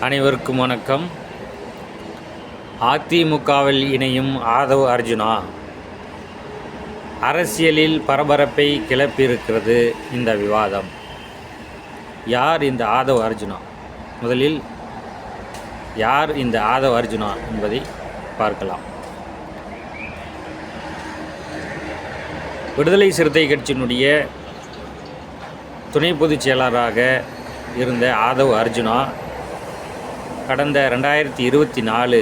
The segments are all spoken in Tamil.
அனைவருக்கும் வணக்கம். அதிமுகவில் இணையும் ஆதவ் அர்ஜுனா. அரசியலில் பரபரப்பை கிளப்பியிருக்கிறது இந்த விவாதம். யார் இந்த ஆதவ் அர்ஜுனா? முதலில் யார் இந்த ஆதவ் அர்ஜுனா என்பதை பார்க்கலாம். விடுதலை சிறுத்தை கட்சியினுடைய துணை பொதுச் செயலாளராக இருந்த ஆதவ் அர்ஜுனா கடந்த ரெண்டாயிரத்தி இருபத்தி நாலு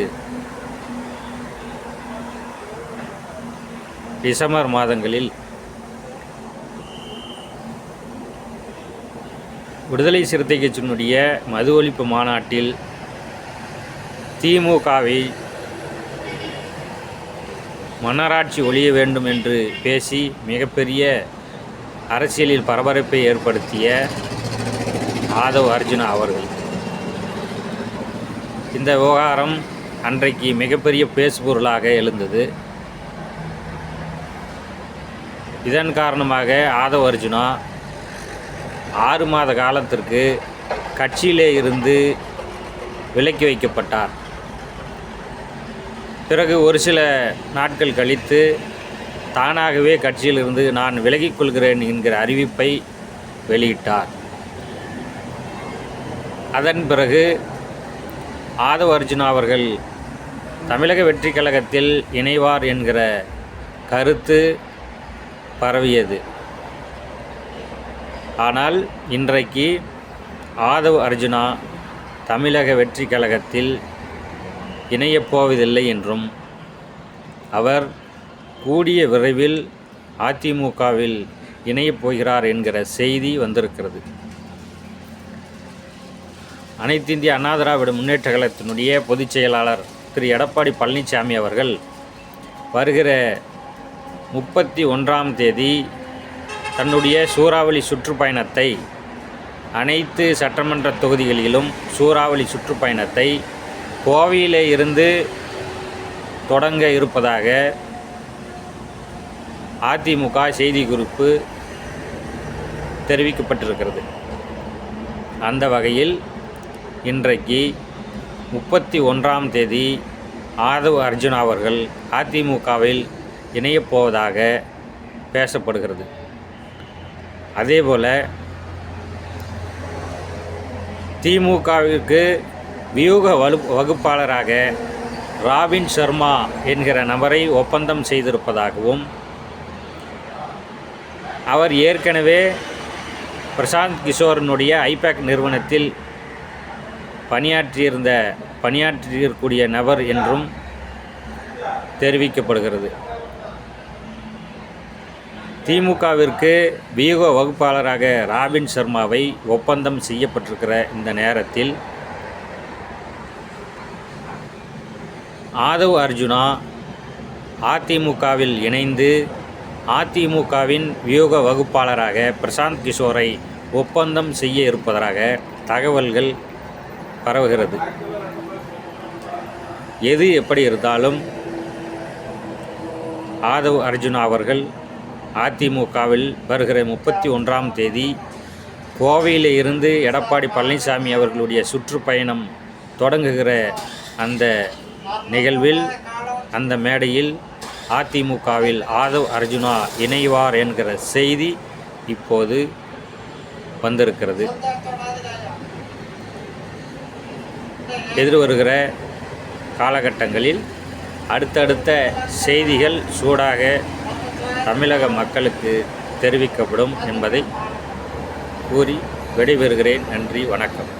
டிசம்பர் மாதங்களில் விடுதலை சிறுத்தை கட்சியினுடைய மது ஒழிப்பு மாநாட்டில் திமுகவை மன்னராட்சி ஒழிய வேண்டும் என்று பேசி மிகப்பெரிய அரசியலில் பரபரப்பை ஏற்படுத்திய ஆதவ் அர்ஜுனா அவர்கள். இந்த விவகாரம் அன்றைக்கு மிகப்பெரிய பேசுபொருளாக எழுந்தது. இதன் காரணமாக ஆதவ அர்ஜுனா ஆறு மாத காலத்திற்கு கட்சியிலே இருந்து விலக்கி வைக்கப்பட்டார். பிறகு ஒரு சில நாட்கள் கழித்து தானாகவே கட்சியிலிருந்து நான் விலகிக் கொள்கிறேன் என்கிற அறிவிப்பை வெளியிட்டார். அதன் பிறகு ஆதவ அர்ஜுனா அவர்கள் தமிழக வெற்றி கழகத்தில் இணைவார் என்கிற கருத்து பரவியது. ஆனால் இன்றைக்கு ஆதவ் அர்ஜுனா தமிழக வெற்றி கழகத்தில் இணையப் போவதில்லை என்றும் அவர் கூடிய விரைவில் அதிமுகவில் இணையப் போகிறார் என்கிற செய்தி வந்திருக்கிறது. அனைத்து இந்திய அண்ணா திராவிட முன்னேற்ற கழகத்தினுடைய பொதுச் செயலாளர் திரு எடப்பாடி பழனிசாமி அவர்கள் வருகிற முப்பத்தி ஒன்றாம் தேதி தன்னுடைய சூறாவளி சுற்றுப்பயணத்தை அனைத்து சட்டமன்ற தொகுதிகளிலும் சூறாவளி சுற்றுப்பயணத்தை கோவையிலே இருந்து தொடங்க இருப்பதாக அதிமுக செய்திக்குறிப்பு தெரிவிக்கப்பட்டிருக்கிறது. அந்த வகையில் இன்றைக்கு முப்பத்தி ஒன்றாம் தேதி ஆதவ் அர்ஜுன் அவர்கள் அதிமுகவில் இணையப்போவதாக பேசப்படுகிறது. அதேபோல் திமுகவிற்கு வியூக வலு வகுப்பாளராக ராபின் சர்மா என்கிற நபரை ஒப்பந்தம் செய்திருப்பதாகவும் அவர் ஏற்கனவே பிரசாந்த் கிஷோரனுடைய ஐபேக் நிறுவனத்தில் பணியாற்றியிருந்த பணியாற்றியிருக்கூடிய நபர் என்றும் தெரிவிக்கப்படுகிறது. திமுகவிற்கு வியூக வகுப்பாளராக ராபின் சர்மாவை ஒப்பந்தம் செய்யப்பட்டிருக்கிற இந்த நேரத்தில் ஆதவ் அர்ஜுனா அதிமுகவில் இணைந்து அதிமுகவின் வியூக வகுப்பாளராக பிரசாந்த் கிஷோரை ஒப்பந்தம் செய்ய இருப்பதாக தகவல்கள் பரவுகிறது. எது எப்படி இருந்தாலும் ஆதவ் அர்ஜுனா அவர்கள் அதிமுகவில் வருகிற முப்பத்தி ஒன்றாம் தேதி கோவையில் இருந்து எடப்பாடி பழனிசாமி அவர்களுடைய சுற்றுப்பயணம் தொடங்குகிற அந்த நிகழ்வில் அந்த மேடையில் அதிமுகவில் ஆதவ் அர்ஜுனா இணைவார் என்கிற செய்தி இப்போது வந்திருக்கிறது. எதிர்வருகிற காலகட்டங்களில் அடுத்தடுத்த செய்திகள் சூடாக தமிழக மக்களுக்கு தெரிவிக்கப்படும் என்பதை கூறி விடைபெறுகிறேன். நன்றி வணக்கம்.